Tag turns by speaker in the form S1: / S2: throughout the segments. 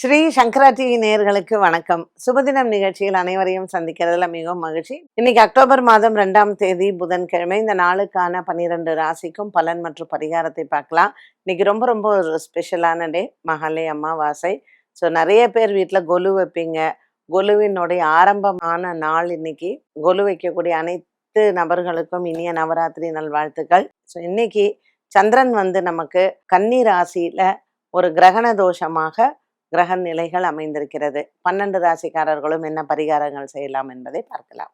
S1: ஸ்ரீ சங்கரா TV நேயர்களுக்கு வணக்கம். சுபதினம் நிகழ்ச்சியில் அனைவரையும் சந்திக்கிறதுல மிகவும் மகிழ்ச்சி. இன்னைக்கு அக்டோபர் மாதம் ரெண்டாம் தேதி புதன்கிழமை. இந்த நாளுக்கான பன்னிரெண்டு ராசிக்கும் பலன் மற்றும் பரிகாரத்தை பார்க்கலாம். இன்னைக்கு ரொம்ப ரொம்ப ஒரு ஸ்பெஷலான டே. மகாலய அமாவாசை. ஸோ நிறைய பேர் வீட்டில் கொலு வைப்பீங்க. கொலுவினுடைய ஆரம்பமான நாள் இன்னைக்கு. கொலு வைக்கக்கூடிய அனைத்து நபர்களுக்கும் இனிய நவராத்திரி நல்வாழ்த்துக்கள். ஸோ இன்னைக்கு சந்திரன் வந்து நமக்கு கன்னி ராசியில ஒரு கிரகண தோஷமாக கிரக நிலைகள் அமைந்திருக்கிறது. பன்னெண்டு ராசிக்காரர்களும் என்ன பரிகாரங்கள் செய்யலாம் என்பதை பார்க்கலாம்.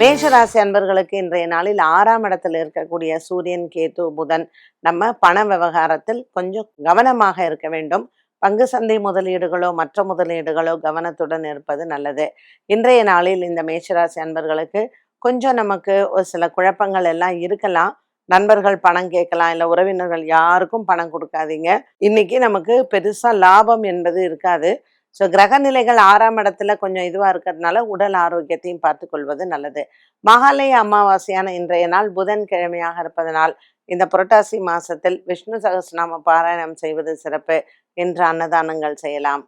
S1: மேஷராசி அன்பர்களுக்கு இன்றைய நாளில் ஆறாம் இடத்தில் இருக்கக்கூடிய சூரியன் கேது புதன் நம்ம பண விவகாரத்தில் கொஞ்சம் கவனமாக இருக்க வேண்டும். பங்கு சந்தை முதலீடுகளோ மற்ற முதலீடுகளோ கவனத்துடன் இருப்பது நல்லது. இன்றைய நாளில் இந்த மேஷராசி அன்பர்களுக்கு கொஞ்சம் நமக்கு ஒரு சில குழப்பங்கள் எல்லாம் இருக்கலாம். நண்பர்கள் பணம் கேட்கலாம் இல்லை உறவினர்கள் யாருக்கும் பணம் கொடுக்காதீங்க. இன்னைக்கு நமக்கு பெருசாக லாபம் என்பது இருக்காது. ஸோ கிரக நிலைகள் ஆறாம் இடத்துல கொஞ்சம் இதுவாக இருக்கிறதுனால உடல் ஆரோக்கியத்தையும் பார்த்து கொள்வது நல்லது. மகாலய அமாவாசையான இன்றைய நாள் புதன்கிழமையாக இருப்பதனால் இந்த புரட்டாசி மாசத்தில் விஷ்ணு சகஸ்ரநாம பாராயணம் செய்வது சிறப்பு என்று அன்னதானங்கள் செய்யலாம்.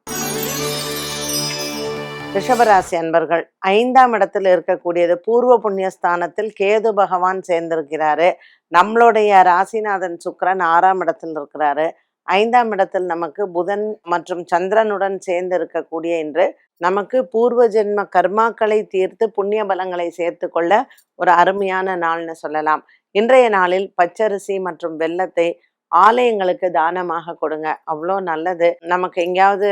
S1: ரிஷபராசி அன்பர்கள் ஐந்தாம் இடத்தில் இருக்கக்கூடியது பூர்வ புண்ணிய ஸ்தானத்தில் கேது பகவான் சேர்ந்திருக்கிறாரு. நம்மளுடைய ராசிநாதன் சுக்கிரன் ஆறாம் இடத்தில் இருக்கிறாரு. ஐந்தாம் இடத்தில் நமக்கு புதன் மற்றும் சந்திரனுடன் சேர்ந்து இருக்கக்கூடிய இன்று நமக்கு பூர்வ ஜென்ம கர்மாக்களை தீர்த்து புண்ணிய பலங்களை சேர்த்து கொள்ள ஒரு அருமையான நாள்னு சொல்லலாம். இன்றைய நாளில் பச்சரிசி மற்றும் வெல்லத்தை ஆலயங்களுக்கு தானமாக கொடுங்க. அவ்வளோ நல்லது. நமக்கு எங்கேயாவது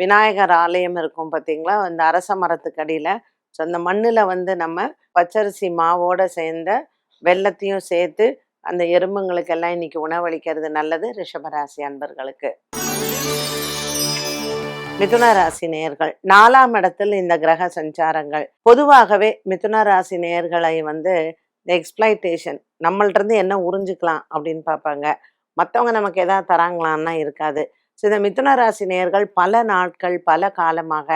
S1: விநாயகர் ஆலயம் இருக்கும் பார்த்தீங்களா அந்த அரச மரத்துக்கு அடியில். ஸோ அந்த மண்ணில் வந்து நம்ம பச்சரிசி மாவோட சேர்ந்த வெல்லத்தையும் சேர்த்து அந்த எறும்புங்களுக்கெல்லாம் இன்னைக்கு உணவளிக்கிறது நல்லது. ரிஷபராசி அன்பர்களுக்கு. மிதுன ராசி நேயர்கள். நாலாம் இடத்தில் இந்த கிரக சஞ்சாரங்கள். பொதுவாகவே மிதுன ராசி நேயர்களை வந்து இந்த எக்ஸ்பிளைட்டேஷன் நம்மள்ட்ட இருந்து என்ன உறிஞ்சிக்கலாம் அப்படின்னு பார்ப்பாங்க. மற்றவங்க நமக்கு எதாவது தராங்களான்னா இருக்காது. ஸோ இந்த மிதுன ராசி நேர்கள் பல நாட்கள் பல காலமாக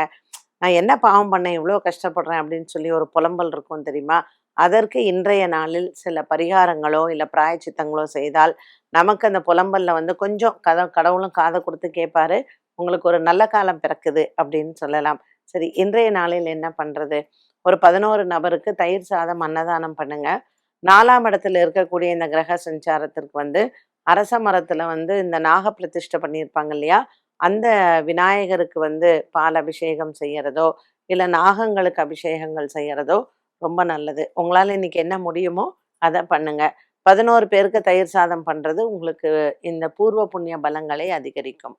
S1: நான் என்ன பாவம் பண்ணேன் இவ்வளோ கஷ்டப்படுறேன் அப்படின்னு சொல்லி ஒரு புலம்பல் இருக்கும் தெரியுமா? அதற்கு இன்றைய நாளில் சில பரிகாரங்களோ இல்லை பிராயச்சித்தங்களோ செய்தால் நமக்கு அந்த புலம்பல்ல வந்து கொஞ்சம் கத கடவுளும் காதை கொடுத்து கேட்பாரு. உங்களுக்கு ஒரு நல்ல காலம் பிறக்குது அப்படின்னு சொல்லலாம். சரி இன்றைய நாளில் என்ன பண்றது? ஒரு பதினோரு நபருக்கு தயிர் சாதம் அன்னதானம் பண்ணுங்க. நாலாம் இடத்துல இருக்கக்கூடிய இந்த கிரக சஞ்சாரத்திற்கு வந்து அரச மரத்துல வந்து இந்த நாக பிரதிஷ்டை பண்ணியிருப்பாங்க இல்லையா? அந்த விநாயகருக்கு வந்து பால் அபிஷேகம் செய்யறதோ இல்லை நாகங்களுக்கு அபிஷேகங்கள் செய்யறதோ ரொம்ப நல்லது. உங்களால் இன்னைக்கு என்ன முடியுமோ அதை பண்ணுங்க. பதினோரு பேருக்கு தயிர் சாதம் பண்றது உங்களுக்கு இந்த பூர்வ புண்ணிய பலங்களை அதிகரிக்கும்.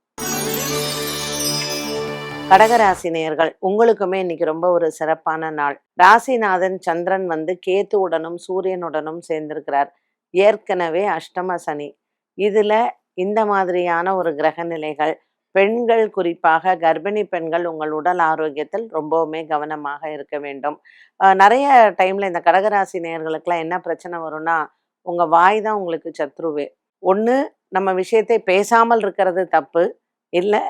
S1: கடகராசி நேயர்கள் உங்களுக்குமே இன்னைக்கு ரொம்ப ஒரு சிறப்பான நாள். ராசிநாதன் சந்திரன் வந்து கேத்துவுடனும் சூரியனுடனும் சேர்ந்திருக்கிறார். ஏற்கனவே அஷ்டம சனி. இதுல இந்த மாதிரியான ஒரு கிரக நிலைகள் பெண்கள் குறிப்பாக கர்ப்பிணி பெண்கள் உங்கள் உடல் ஆரோக்கியத்தில் ரொம்பவுமே கவனமாக இருக்க வேண்டும். நிறைய டைம்ல இந்த கடகராசி நேர்களுக்கெல்லாம் என்ன பிரச்சனை வரும்னா உங்க வாய் தான் உங்களுக்கு சத்ருவே. ஒன்று நம்ம விஷயத்தை பேசாமல் இருக்கிறது தப்பு இல்லை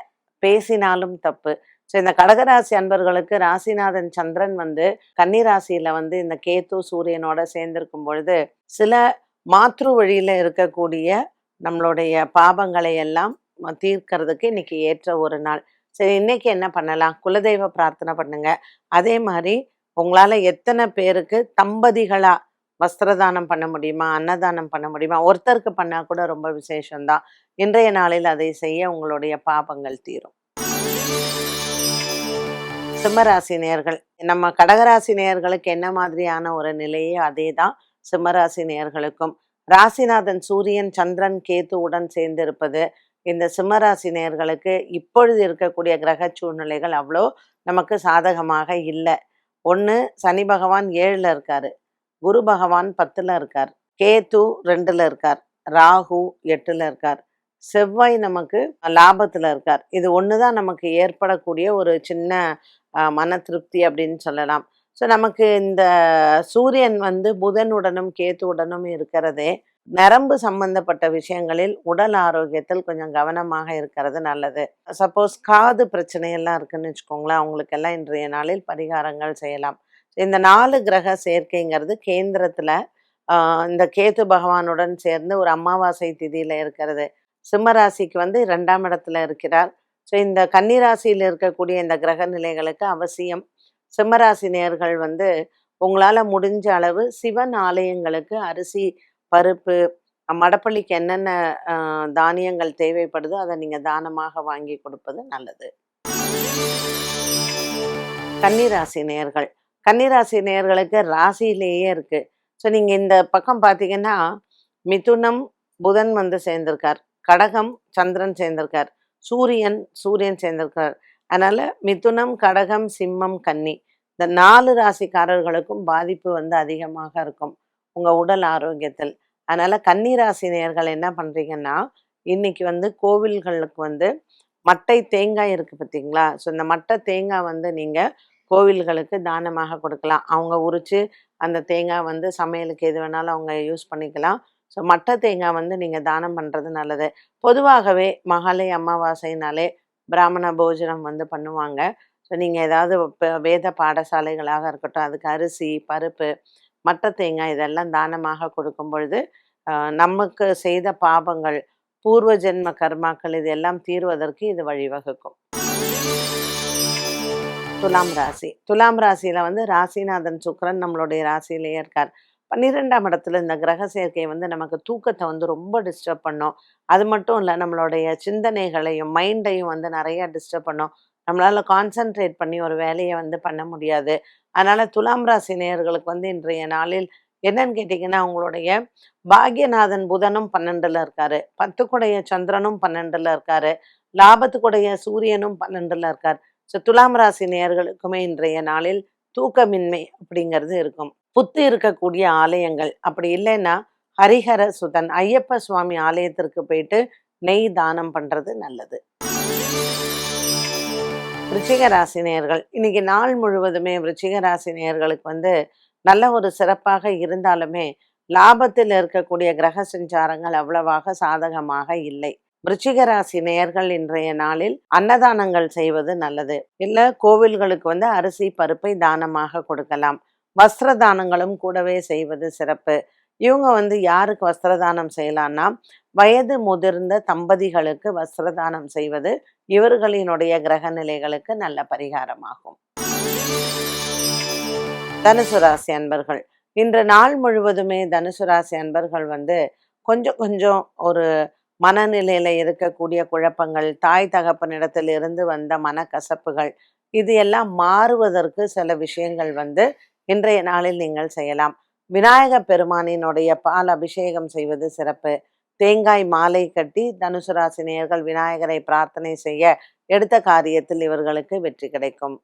S1: பேசினாலும் தப்பு. ஸோ இந்த கடகராசி அன்பர்களுக்கு ராசிநாதன் சந்திரன் வந்து கன்னி வந்து இந்த கேத்து சூரியனோட சேர்ந்திருக்கும் பொழுது சில மாற்று வழியில இருக்கக்கூடிய நம்மளுடைய பாவங்களை எல்லாம் ம- தீர்க்கறதுக்கு இன்னைக்கு ஏற்ற ஒரு நாள். சரி இன்னைக்கு என்ன பண்ணலாம்? குலதெய்வ பிரார்த்தனை பண்ணுங்க. அதே மாதிரி உங்களால் எத்தனை பேருக்கு தம்பதிகளாக வஸ்திரதானம் பண்ண முடியுமா? அன்னதானம் பண்ண முடியுமா? ஒருத்தருக்கு பண்ணால் கூட ரொம்ப விசேஷம்தான். இன்றைய நாளில் அதை செய்ய உங்களுடைய பாபங்கள் தீரும். சிம்மராசி நேர்கள் நம்ம கடகராசி நேர்களுக்கு என்ன மாதிரியான ஒரு நிலையோ அதே தான் சிம்மராசி நேர்களுக்கும் ராசிநாதன் சூரியன் சந்திரன் கேத்துவுடன் சேர்ந்திருப்பது இந்த சிம்மராசி நேர்களுக்கு இப்பொழுது இருக்கக்கூடிய கிரக சூழ்நிலைகள் அவ்வளோ நமக்கு சாதகமாக இல்லை. ஒன்று சனி பகவான் ஏழில் இருக்கார். குரு பகவான் பத்தில் இருக்கார். கேத்து ரெண்டில் இருக்கார். ராகு எட்டில் இருக்கார். செவ்வாய் நமக்கு லாபத்தில் இருக்கார். இது ஒன்று தான் நமக்கு ஏற்படக்கூடிய ஒரு சின்ன மன திருப்தி அப்படின்னு சொல்லலாம். ஸோ நமக்கு இந்த சூரியன் வந்து புதனுடனும் கேத்துவுடனும் இருக்கிறதே நரம்பு சம்பந்தப்பட்ட விஷயங்களில் உடல் ஆரோக்கியத்தில் கொஞ்சம் கவனமாக இருக்கிறது நல்லது. சப்போஸ் காது பிரச்சனையெல்லாம் இருக்குன்னு வச்சுக்கோங்களேன் அவங்களுக்கெல்லாம் இன்றைய நாளில் பரிகாரங்கள் செய்யலாம். இந்த நாலு கிரக சேர்க்கைங்கிறது கேந்திரத்தில் இந்த கேத்து பகவானுடன் சேர்ந்து ஒரு அமாவாசை திதியில் இருக்கிறது. சிம்மராசிக்கு வந்து இரண்டாம் இடத்துல இருக்கிறார். ஸோ இந்த கன்னிராசியில் இருக்கக்கூடிய இந்த கிரக நிலைகளுக்கு அவசியம். சிம்மராசி நேர்கள் வந்து உங்களால் முடிஞ்ச அளவு சிவன் ஆலயங்களுக்கு அரிசி பருப்பு மடப்பள்ளிக்கு என்னென்ன ஆஹ், தானியங்கள் தேவைப்படுதோ அதை நீங்கள் தானமாக வாங்கி கொடுப்பது நல்லது. கன்னிராசி நேர்கள். கன்னிராசி நேர்களுக்கு ராசியிலேயே இருக்கு. ஸோ நீங்கள் இந்த பக்கம் பார்த்தீங்கன்னா மிதுனம் புதன் வந்து சேர்ந்திருக்கார். கடகம் சந்திரன் சேர்ந்திருக்கார். சூரியன் சூரியன் சேர்ந்திருக்கார். அதனால் மிதுனம் கடகம் சிம்மம் கன்னி இந்த நாலு ராசிக்காரர்களுக்கும் பாதிப்பு வந்து அதிகமாக இருக்கும். உங்கள் உடல் ஆரோக்கியத்தில். அதனால் கன்னி ராசி நேயர்கள் என்ன பண்ணுறீங்கன்னா இன்னைக்கு வந்து கோவில்களுக்கு வந்து மட்டை தேங்காய் இருக்குது பார்த்தீங்களா ஸோ இந்த மட்டை தேங்காய் வந்து நீங்கள் கோவில்களுக்கு தானமாக கொடுக்கலாம். அவங்க உரித்து அந்த தேங்காய் வந்து சமையலுக்கு எது வேணாலும் அவங்க யூஸ் பண்ணிக்கலாம். ஸோ மட்டை தேங்காய் வந்து நீங்கள் தானம் பண்ணுறது நல்லது. பொதுவாகவே மகாலய அமாவாசைனாலே பிராமண போஜனம் வந்து பண்ணுவாங்க. ஸோ நீங்கள் ஏதாவது இப்போ வேத பாடசாலைகளாக இருக்கட்டும் அதுக்கு அரிசி பருப்பு மற்ற தேங்காய் இதெல்லாம் தானமாக கொடுக்கும் பொழுது நமக்கு செய்த பாபங்கள் பூர்வ ஜென்ம கர்மாக்கள் இதெல்லாம் தீர்வதற்கு இது வழிவகுக்கும். துலாம் ராசி. துலாம் ராசியில் வந்து ராசிநாதன் சுக்கிரன் நம்மளுடைய ராசியிலேயே இருக்கார். பன்னிரெண்டாம் இடத்துல இந்த கிரக சேர்க்கை வந்து நமக்கு தூக்கத்தை வந்து ரொம்ப டிஸ்டர்ப் பண்ணும். அது மட்டும் இல்லை நம்மளுடைய சிந்தனைகளையும் மைண்டையும் வந்து நிறைய டிஸ்டர்ப் பண்ணும். நம்மளால் கான்சென்ட்ரேட் பண்ணி ஒரு வேலையை வந்து பண்ண முடியாது. அதனால துலாம் ராசி நேயர்களுக்கு வந்து இன்றைய நாளில் என்னன்னு கேட்டிங்கன்னா உங்களுடைய பாக்யநாதன் புதனும் பன்னெண்டில் இருக்காரு. பத்துக்குடைய சந்திரனும் பன்னெண்டில் இருக்காரு. லாபத்துக்குடைய சூரியனும் பன்னெண்டில் இருக்கார். ஸோ துலாம் ராசி நேயர்களுக்குமே இன்றைய நாளில் தூக்கமின்மை அப்படிங்கிறது இருக்கும். புத்து இருக்கக்கூடிய ஆலயங்கள். அப்படி இல்லைன்னா ஹரிஹர சுதன் ஐயப்ப சுவாமி ஆலயத்திற்கு போயிட்டு நெய் தானம் பண்றது நல்லது. விருச்சிக ராசி நேர்கள் இன்னைக்கு நாள் முழுவதுமே விருச்சிக ராசி நேர்களுக்கு வந்து நல்ல ஒரு சிறப்பாக இருந்தாலுமே லாபத்தில் இருக்கக்கூடிய கிரக சஞ்சாரங்கள் அவ்வளவாக சாதகமாக இல்லை. விருச்சிக ராசி நேயர்கள் இன்றைய நாளில் அன்னதானங்கள் செய்வது நல்லது. இல்ல கோவில்களுக்கு வந்து அரிசி பருப்பை தானமாக கொடுக்கலாம். வஸ்திர தானங்களும் கூடவே செய்வது சிறப்பு. இவங்க வந்து யாருக்கு வஸ்திரதானம் செய்யலான்னா செய்யலாம்னா வயது முதிர்ந்த தம்பதிகளுக்கு வஸ்திரதானம் செய்வது இவர்களினுடைய கிரக நிலைகளுக்கு நல்ல பரிகாரமாகும். தனுசு ராசி அன்பர்கள். இன்று நாள் முழுவதுமே தனுசு ராசி அன்பர்கள் வந்து கொஞ்சம் கொஞ்சம் ஒரு மனநிலையில இருக்கக்கூடிய குழப்பங்கள் தாய் தகப்பனிடத்தில் இருந்து வந்த மனக்கசப்புகள் இது எல்லாம் மாறுவதற்கு சில விஷயங்கள் வந்து இன்றைய நாளில் நீங்கள் செய்யலாம். விநாயக பெருமானினுடைய பால் அபிஷேகம் செய்வது சிறப்பு. தேங்காய் மாலை கட்டி தனுசு ராசினியர்கள் விநாயகரை பிரார்த்தனை செய்ய எடுத்த காரியத்தில் இவர்களுக்கு வெற்றி கிடைக்கும்.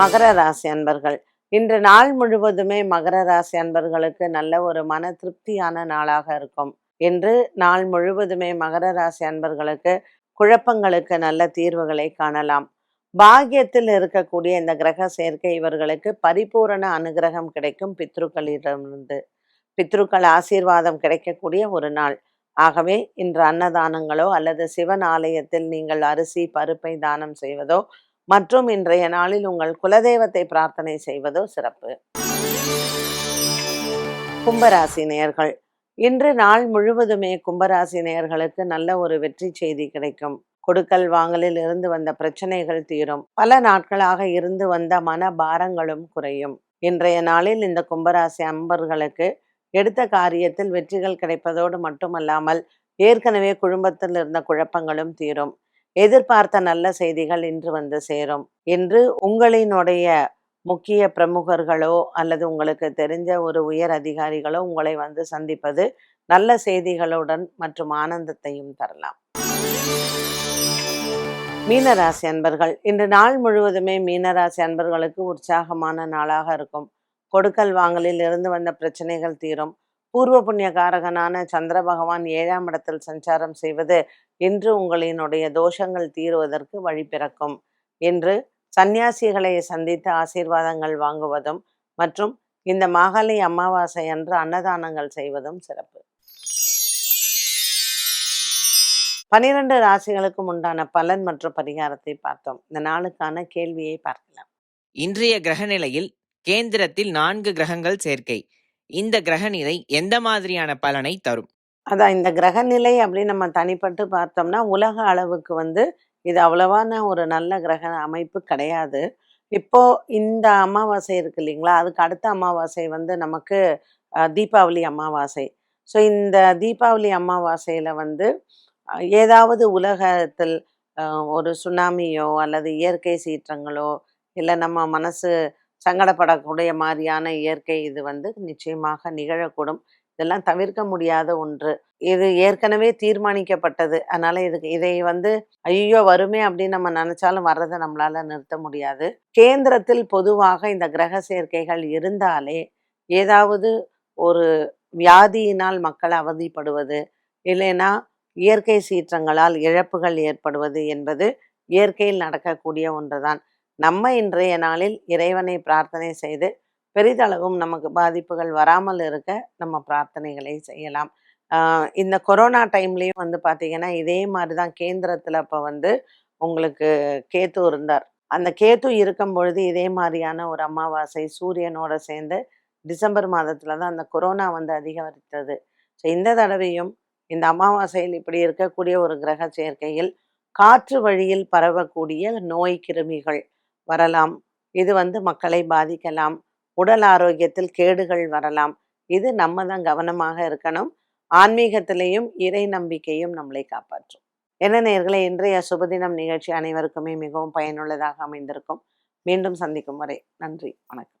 S1: மகர ராசி அன்பர்கள் இன்று நாள் முழுவதுமே மகர ராசி அன்பர்களுக்கு நல்ல ஒரு மன திருப்தியான நாளாக இருக்கும். இன்று நாள் முழுவதுமே மகர ராசி அன்பர்களுக்கு குழப்பங்களுக்கு நல்ல தீர்வுகளை காணலாம். பாகியத்தில் இருக்கக்கூடிய இந்த கிரக சேர்க்கை இவர்களுக்கு பரிபூரண அனுகிரகம் கிடைக்கும் பித்ருக்களிடமிருந்து. பித்ருக்கள் ஆசீர்வாதம் கிடைக்கக்கூடிய ஒரு நாள். ஆகவே இன்று அன்னதானங்களோ அல்லது சிவன் ஆலயத்தில் நீங்கள் அரிசி பருப்பை தானம் செய்வதோ மற்றும் இன்றைய நாளில் உங்கள் குலதெய்வத்தை பிரார்த்தனை செய்வதோ சிறப்பு. கும்பராசி நேயர்கள் இன்று நாள் முழுவதுமே கும்பராசி நேயர்களுக்கு நல்ல ஒரு வெற்றி செய்தி கிடைக்கும். கொடுக்கல் வாங்கலில் இருந்து வந்த பிரச்சனைகள் தீரும். பல நாட்களாக இருந்து வந்த மன பாரங்களும் குறையும். இன்றைய நாளில் இந்த கும்பராசி அன்பர்களுக்கு எடுத்த காரியத்தில் வெற்றிகள் கிடைப்பதோடு மட்டுமல்லாமல் ஏற்கனவே குடும்பத்தில் இருந்த குழப்பங்களும் தீரும். எதிர்பார்த்த நல்ல செய்திகள் இன்று வந்து சேரும். இன்று உங்களினுடைய முக்கிய பிரமுகர்களோ அல்லது உங்களுக்கு தெரிஞ்ச ஒரு உயர் அதிகாரிகளோ உங்களை வந்து சந்திப்பது நல்ல செய்திகளுடன் மற்றும் ஆனந்தத்தையும் தரலாம். மீனராசி அன்பர்கள் இன்று நாள் முழுவதுமே மீனராசி அன்பர்களுக்கு உற்சாகமான நாளாக இருக்கும். கொடுக்கல் வாங்கலில் இருந்து வந்த பிரச்சனைகள் தீரும். பூர்வ புண்ணிய காரகனான சந்திர பகவான் ஏழாம் இடத்தில் சஞ்சாரம் செய்வது இன்று உங்களினுடைய தோஷங்கள் தீருவதற்கு வழி பிறக்கும். இன்று சந்நியாசிகளை சந்தித்து ஆசீர்வாதங்கள் வாங்குவதும் மற்றும் இந்த மாகாளி அமாவாசை அன்று அன்னதானங்கள் செய்வதும் சிறப்பு. பனிரெண்டு ராசிகளுக்கும் உண்டான பலன் மற்றும் பரிகாரத்தை பார்த்தோம். இந்த நாளுக்கான கேள்வியை பார்க்கலாம்.
S2: இன்றைய கிரகநிலையில் கேந்திரத்தில் நான்கு கிரகங்கள் சேர்க்கை. இந்த கிரகநிலை எந்த மாதிரியான பலனை தரும்?
S1: அதான் இந்த கிரகநிலை அப்படின்னு நம்ம தனிப்பட்டு பார்த்தோம்னா உலக அளவுக்கு வந்து இது அவ்வளவான ஒரு நல்ல கிரக அமைப்பு கிடையாது. இப்போ இந்த அமாவாசை இருக்கு இல்லைங்களா? அதுக்கு அடுத்த அமாவாசை வந்து நமக்கு தீபாவளி அமாவாசை. ஸோ இந்த தீபாவளி அமாவாசையில வந்து ஏதாவது உலகத்தில் ஒரு சுனாமியோ அல்லது இயற்கை சீற்றங்களோ இல்லை நம்ம மனசு சங்கடப்படக்கூடிய மாதிரியான இயற்கை இது வந்து நிச்சயமாக நிகழக்கூடும். இதெல்லாம் தவிர்க்க முடியாத ஒன்று. இது ஏற்கனவே தீர்மானிக்கப்பட்டது. அதனால இதுக்கு இதை வந்து ஐயோ வருமே அப்படின்னு நம்ம நினைச்சாலும் வர்றதை நம்மளால நிறுத்த முடியாது. கேந்திரத்தில் பொதுவாக இந்த கிரக சேர்க்கைகள் இருந்தாலே ஏதாவது ஒரு வியாதியினால் மக்கள் அவதிப்படுவது இல்லைன்னா இயற்கை சீற்றங்களால் இழப்புகள் ஏற்படுவது என்பது இயற்கையில் நடக்கக்கூடிய ஒன்றுதான். நம்ம இன்றைய நாளில் இறைவனை பிரார்த்தனை செய்து பெரிதளவும் நமக்கு பாதிப்புகள் வராமல் இருக்க நம்ம பிரார்த்தனைகளை செய்யலாம். இந்த கொரோனா டைம்லேயும் வந்து பார்த்திங்கன்னா இதே மாதிரி தான் கேந்திரத்தில் அப்போ வந்து உங்களுக்கு கேத்து இருந்தார். அந்த கேத்து இருக்கும் பொழுது இதே மாதிரியான ஒரு அமாவாசை சூரியனோட சேர்ந்து டிசம்பர் மாதத்தில் தான் அந்த கொரோனா வந்து அதிகரித்தது. ஸோ இந்த தடவையும் இந்த அமாவாசையில் இப்படி இருக்கக்கூடிய ஒரு கிரக சேர்க்கையில் காற்று வழியில் பரவக்கூடிய நோய் கிருமிகள் வரலாம். இது வந்து மக்களை பாதிக்கலாம். உடல் ஆரோக்கியத்தில் கேடுகள் வரலாம். இது நம்ம தான் கவனமாக இருக்கணும். ஆன்மீகத்திலையும் இறை நம்பிக்கையும் நம்மளை காப்பாற்றும். என்ன நேர்களை இன்றைய சுபதினம் நிகழ்ச்சி அனைவருக்குமே மிகவும் பயனுள்ளதாக அமைந்திருக்கும். மீண்டும் சந்திக்கும் வரை நன்றி வணக்கம்.